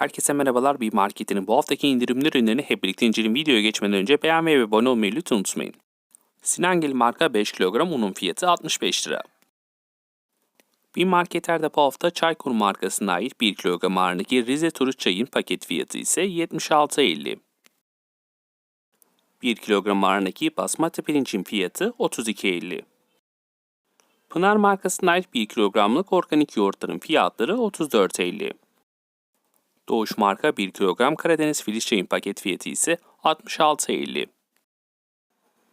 Herkese merhabalar. Bir marketinin bu haftaki indirimli ürünlerini hep birlikte inceleyelim. Videoya geçmeden önce beğenmeyi ve abone olmayı lütfen unutmayın. Sinangil marka 5 kilogram unun fiyatı 65 lira. Bir marketlerde bu hafta Çaykur markasına ait 1 kilogram ağırlığındaki Rize Turist çayın paket fiyatı ise 76.50. 1 kilogram ağırlığındaki basmati pirincin fiyatı 32.50. Pınar markasına ait 1 kilogramlık organik yoğurtların fiyatları 34.50. Doğuş marka 1 kilogram Karadeniz filiz çayın paket fiyatı ise 66.50.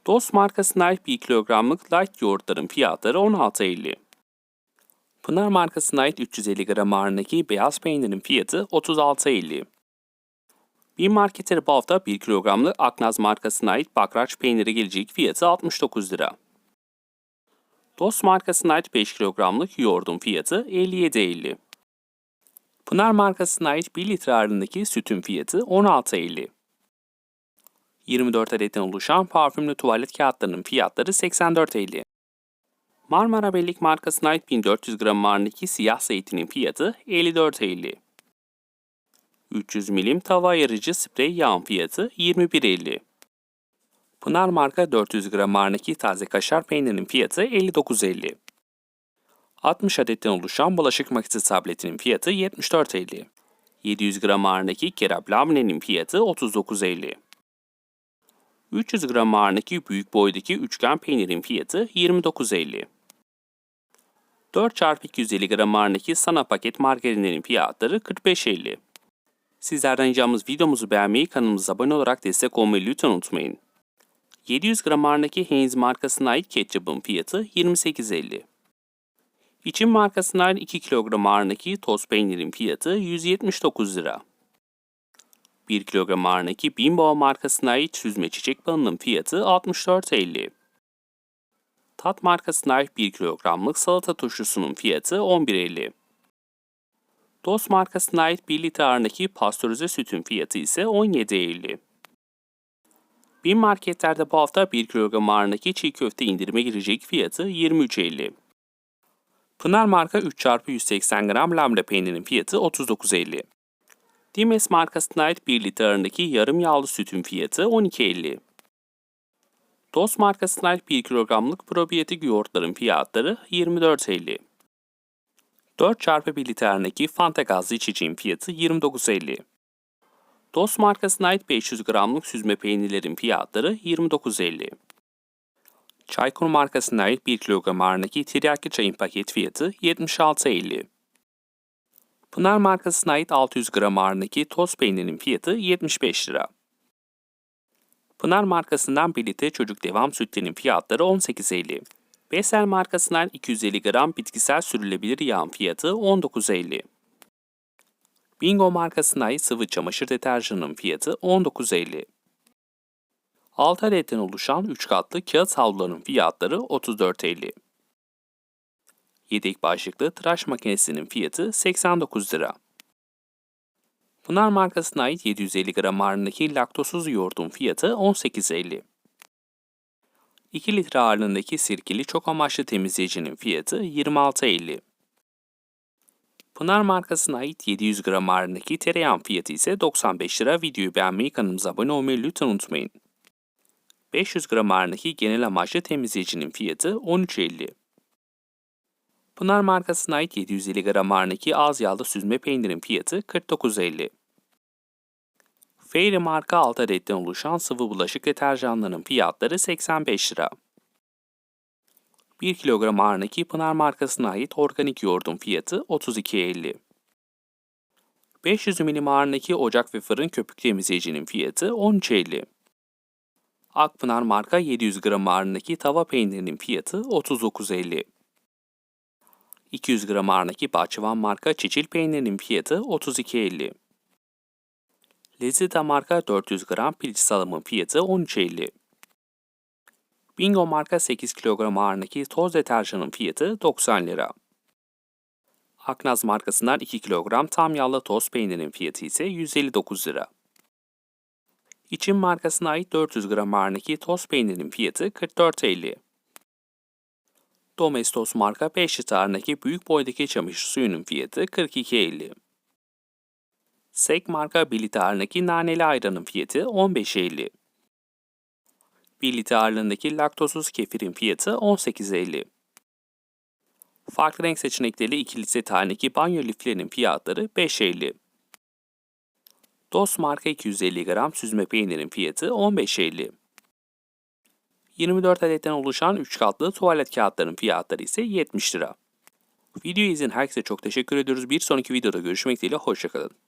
Dost markasına ait 1 kilogramlık light yoğurtların fiyatları 16.50. Pınar markasına ait 350 gram ağırlığındaki beyaz peynirin fiyatı 36.50. Bir marketleri bu hafta 1 kilogramlık Aknaz markasına ait bakraç peyniri gelecek fiyatı 69 lira. Dost markasına ait 5 kilogramlık yoğurdun fiyatı 57.50. Pınar markasına ait 1 litre ağırlığındaki sütün fiyatı 16.50. 24 adetten oluşan parfümlü tuvalet kağıtlarının fiyatları 84.50. Marmara Bellik markasına ait 1400 gram ağırlığındaki siyah zeytinin fiyatı 54.50. 300 milim tava ayırıcı sprey yağın fiyatı 21.50. Pınar marka 400 gram ağırlığındaki taze kaşar peynirinin fiyatı 59.50. 60 adetten oluşan bulaşık makinesi tabletinin fiyatı 74.50. 700 gram ağırlığındaki kerap laminenin fiyatı 39.50. 300 gram ağırlığındaki büyük boydaki üçgen peynirin fiyatı 29.50. 4x250 gram ağırlığındaki sana paket margarinlerin fiyatları 45.50. Sizlerden ricamız videomuzu beğenmeyi, kanalımıza abone olarak destek olmayı lütfen unutmayın. 700 gram ağırlığındaki Heinz markasına ait ketçapın fiyatı 28.50. İçin markasına ait 2 kilogram ağırlığındaki toz peynirin fiyatı 179 lira. 1 kilogram ağırlığındaki Bimbo markasına ait süzme çiçek balının fiyatı 64.50. Tat markasına ait 1 kilogramlık salata turşusunun fiyatı 11.50. Dost markasına ait 1 litre ağırlığındaki pastörize sütün fiyatı ise 17.50. Bin marketlerde bu hafta 1 kilogram ağırlığındaki çiğ köfte indirime girecek fiyatı 23.50. Pınar marka 3x180 gram lamle peynirinin fiyatı 39.50. Dimes markasına ait 1 litre ağırlığındaki yarım yağlı sütün fiyatı 12.50. Dost markasına ait 1 kilogramlık probiyotik yoğurtların fiyatları 24.50. 4 çarpı 1 litre ağırlığındaki Fanta gazlı içeceğin fiyatı 29.50. Dost markasına ait 500 gramlık süzme peynirlerin fiyatları 29.50. Çaykur markasına ait 1 kilogram ağırlığındaki tiryaki çayın paket fiyatı 76.50. Pınar markasına ait 600 gram ağırlığındaki toz peynirinin fiyatı 75 lira. Pınar markasından birlikte çocuk devam sütlerinin fiyatları 18.50. Besel markasından 250 gram bitkisel sürülebilir yağın fiyatı 19.50. Bingo markasına ait sıvı çamaşır deterjanının fiyatı 19.50. 6 adetten oluşan 3 katlı kağıt havluların fiyatları 34.50. Yedek başlıklı tıraş makinesinin fiyatı 89 lira. Pınar markasına ait 750 gram ağırlığındaki laktosuz yoğurdun fiyatı 18.50. 2 litre ağırlığındaki sirkeli çok amaçlı temizleyicinin fiyatı 26.50. Pınar markasına ait 700 gram ağırlığındaki tereyağın fiyatı ise 95 lira. Videoyu beğenmeyi, kanalımıza abone olmayı lütfen unutmayın. 500 gram ağırlığındaki genel amaçlı temizleyicinin fiyatı 13.50. Pınar markasına ait 750 gram ağırlığındaki az yağlı süzme peynirin fiyatı 49.50. Fairy marka 6 adetten oluşan sıvı bulaşık deterjanlarının fiyatları 85 lira. 1 kilogram ağırlığındaki Pınar markasına ait organik yoğurdun fiyatı 32.50. 500 milim ağırlığındaki ocak ve fırın köpük temizleyicinin fiyatı 13.50. Akpınar marka 700 gram ağırlığındaki tava peynirinin fiyatı 39.50. 200 gram ağırlığındaki Bahçıvan marka çiçil peynirinin fiyatı 32.50. Lezzeta marka 400 gram piliç salamın fiyatı 13.50. Bingo marka 8 kilogram ağırlığındaki toz deterjanın fiyatı 90 lira. Aknaz markasından 2 kilogram tam yağlı toz peynirin fiyatı ise 159 lira. İçin markasına ait 400 gram ağırlığındaki toz peynirin fiyatı 44.50. Domestos marka 5 litre ağırlığındaki büyük boydaki çamaşır suyunun fiyatı 42.50. Sek marka 1 litre ağırlığındaki naneli ayranın fiyatı 15.50. 1 litre ağırlığındaki laktozsuz kefirin fiyatı 18.50. Farklı renk seçenekleri 2 litre taneki banyo liflerinin fiyatları 5.50. Dost marka 250 gram süzme peynirin fiyatı 15.50. 24 adetten oluşan 3 katlı tuvalet kağıtlarının fiyatları ise 70 lira. Videoyu izleyen herkese çok teşekkür ediyoruz. Bir sonraki videoda görüşmek dileğiyle hoşçakalın.